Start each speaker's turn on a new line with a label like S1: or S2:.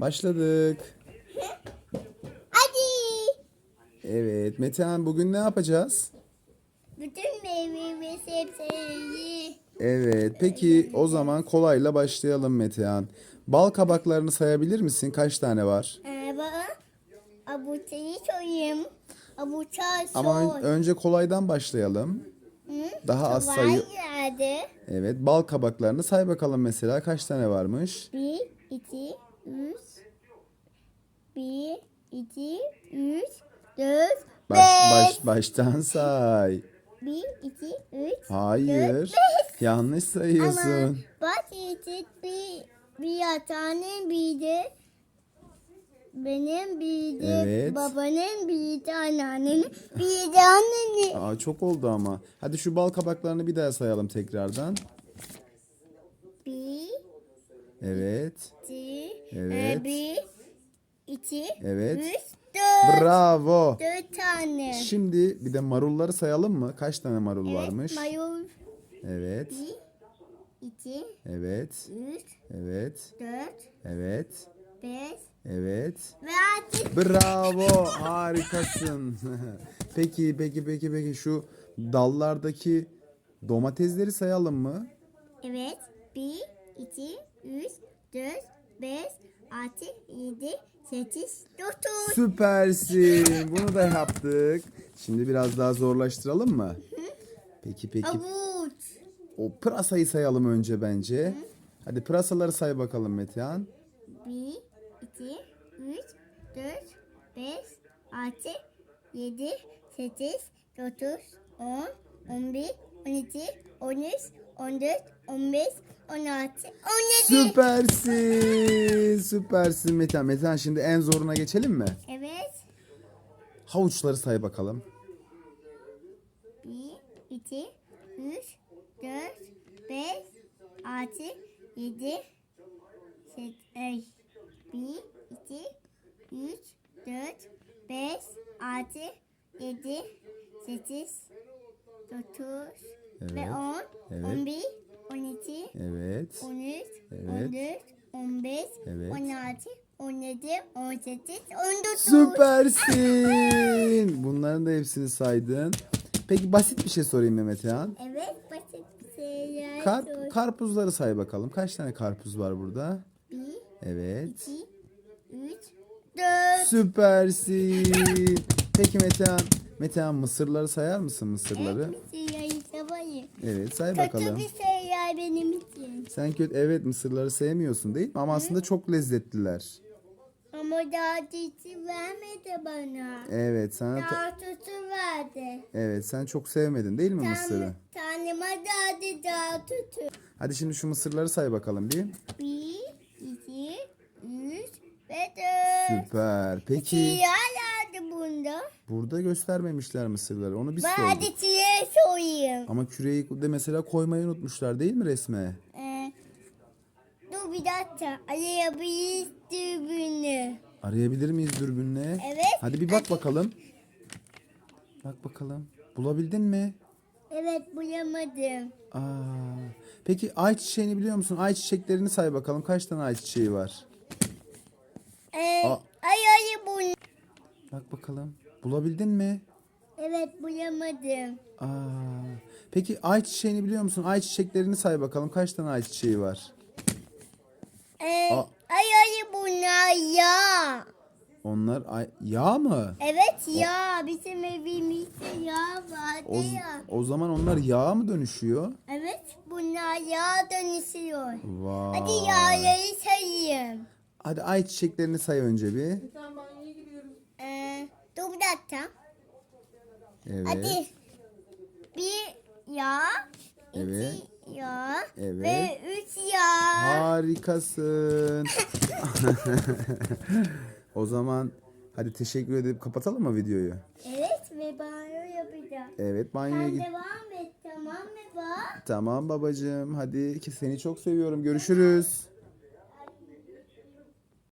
S1: Başladık.
S2: Hadi.
S1: Evet Metehan bugün ne yapacağız?
S2: Bütün meyve ve sebzeleri.
S1: Evet peki o zaman kolayla başlayalım Metehan. Bal kabaklarını sayabilir misin? Kaç tane var?
S2: Ee, bak. Abuçayı soyayım. Soy.
S1: Ama ön- önce kolaydan başlayalım.
S2: Hı?
S1: Daha az
S2: Kolay
S1: sayı.
S2: geldi.
S1: Evet bal kabaklarını say bakalım mesela kaç tane varmış?
S2: Bir, iki, üç. Bir, iki, üç, dört,
S1: Baş,
S2: beş.
S1: baş, baştan say.
S2: Bir, iki, üç.
S1: Hayır.
S2: beş.
S1: Yanlış
S2: Ama
S1: sayıyorsun.
S2: bak iki, bir, bir tane bir de benim bir de
S1: Evet.
S2: babanın bir de anneannemin bir de annenin.
S1: Aa, çok oldu ama. Hadi şu bal kabaklarını bir daha sayalım tekrardan.
S2: Bir,
S1: Evet.
S2: iki,
S1: Evet.
S2: e, bir, iki,
S1: Evet.
S2: üç, dört.
S1: Bravo.
S2: Dört tane.
S1: Şimdi bir de marulları sayalım mı? Kaç tane marul varmış?
S2: Evet, mayol.
S1: Evet.
S2: Bir, iki,
S1: Evet.
S2: üç,
S1: Evet.
S2: dört,
S1: Evet.
S2: beş
S1: Evet.
S2: ve altı.
S1: Bravo. Harikasın. peki, peki, peki, peki şu dallardaki domatesleri sayalım mı?
S2: Evet. Bir, iki, üç, dört, beş, altı, yedi, sekiz, dokuz.
S1: Süpersin. Bunu da yaptık. Şimdi biraz daha zorlaştıralım mı? Peki peki.
S2: Avuç.
S1: O pırasayı sayalım önce bence. Hadi pırasaları say bakalım Metehan.
S2: Bir, iki, üç, dört, beş, altı, yedi, sekiz, dokuz, on, on bir, on 14, 15, 16, 17.
S1: Süpersin. Süpersin Metehan. Metehan şimdi en zoruna geçelim mi?
S2: Evet.
S1: Havuçları say bakalım.
S2: 1, 2, 3, 4, 5, 6, 7, 8, 1, 2, 3, 4, 5, 6, 7, 8, 9,
S1: Evet.
S2: Ve 10,
S1: evet.
S2: 11, 12,
S1: evet.
S2: 13,
S1: evet.
S2: 14, 15, evet. 16, 17, 18, 19.
S1: Süpersin. Bunların da hepsini saydın. Peki basit bir şey sorayım Mehmet Yan.
S2: Evet basit bir şey.
S1: Kar, karpuzları say bakalım. Kaç tane karpuz var burada?
S2: Bir.
S1: Evet.
S2: İki. Üç. Dört.
S1: Süpersin. Peki Metehan. Metehan mısırları sayar mısın mısırları?
S2: Evet, mısır.
S1: Evet say
S2: Kötü
S1: bakalım.
S2: bir şeyler benim için.
S1: Sen kötü evet mısırları sevmiyorsun değil mi? Ama aslında çok lezzetliler.
S2: Ama daha tütü vermedi bana.
S1: Evet sana ta-
S2: Daha tütü verdi.
S1: evet sen çok sevmedin değil mi mısırı?
S2: Tan tanıma dadı daha tütü.
S1: Hadi şimdi şu mısırları say bakalım bir.
S2: Bir, iki, üç ve dört.
S1: Süper. Peki
S2: Siyah.
S1: Burada göstermemişler mısırları. Onu biz
S2: Ben
S1: sorduk.
S2: hadi size sorayım.
S1: Ama küreği de mesela koymayı unutmuşlar değil mi resme?
S2: Ee, dur bir dakika. Arayabiliriz dürbünü.
S1: Arayabilir miyiz dürbünle?
S2: Evet.
S1: Hadi bir bak bakalım. Bak bakalım. Bulabildin mi?
S2: Evet bulamadım.
S1: Aa. Peki ay çiçeğini biliyor musun? Ay çiçeklerini say bakalım. Kaç tane ay çiçeği var?
S2: Ee,
S1: Aa.
S2: ay ay bunu.
S1: Bak bakalım. Bulabildin mi?
S2: Evet bulamadım.
S1: Aa. Peki ay çiçeğini biliyor musun? Ay çiçeklerini say bakalım. Kaç tane ay çiçeği var?
S2: Ee,
S1: Aa.
S2: ay ay bunlar ya.
S1: Onlar ay yağ mı?
S2: Evet ya bizim evimizde yağ vardı
S1: O,
S2: ya.
S1: o zaman onlar yağa mı dönüşüyor?
S2: Evet bunlar yağ dönüşüyor.
S1: Vay.
S2: Hadi yağları sayayım.
S1: Hadi ay çiçeklerini say önce bir.
S2: Ee, dakika.
S1: Evet.
S2: Hadi. Bir yağ,
S1: Evet.
S2: iki yağ
S1: Evet.
S2: ve üç yağ.
S1: Harikasın. o zaman hadi teşekkür edip kapatalım mı videoyu?
S2: Evet ve banyo yapacağım.
S1: Evet banyoya git.
S2: devam et tamam mı bak?
S1: Tamam babacığım hadi ki seni çok seviyorum. Görüşürüz.